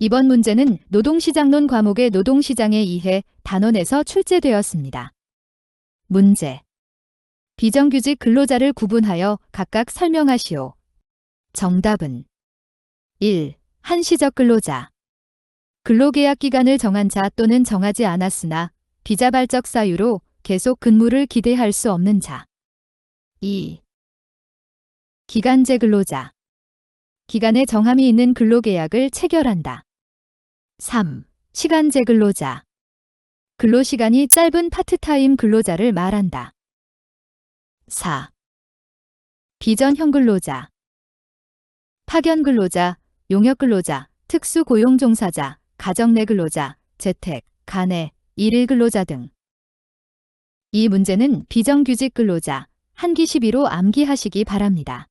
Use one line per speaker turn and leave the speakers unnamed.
이번 문제는 노동시장론 과목의 노동시장에 의해 단원에서 출제되었습니다. 문제. 비정규직 근로자를 구분하여 각각 설명하시오. 정답은 1. 한시적 근로자. 근로계약 기간을 정한 자 또는 정하지 않았으나 비자발적 사유로 계속 근무를 기대할 수 없는 자. 2. 기간제 근로자. 기간에 정함이 있는 근로계약을 체결한다. 3. 시간제 근로자. 근로시간이 짧은 파트타임 근로자를 말한다. 4. 비전형 근로자. 파견 근로자, 용역 근로자, 특수 고용 종사자, 가정 내 근로자, 재택, 간해, 일일 근로자 등. 이 문제는 비정규직 근로자, 한기 시비로 암기하시기 바랍니다.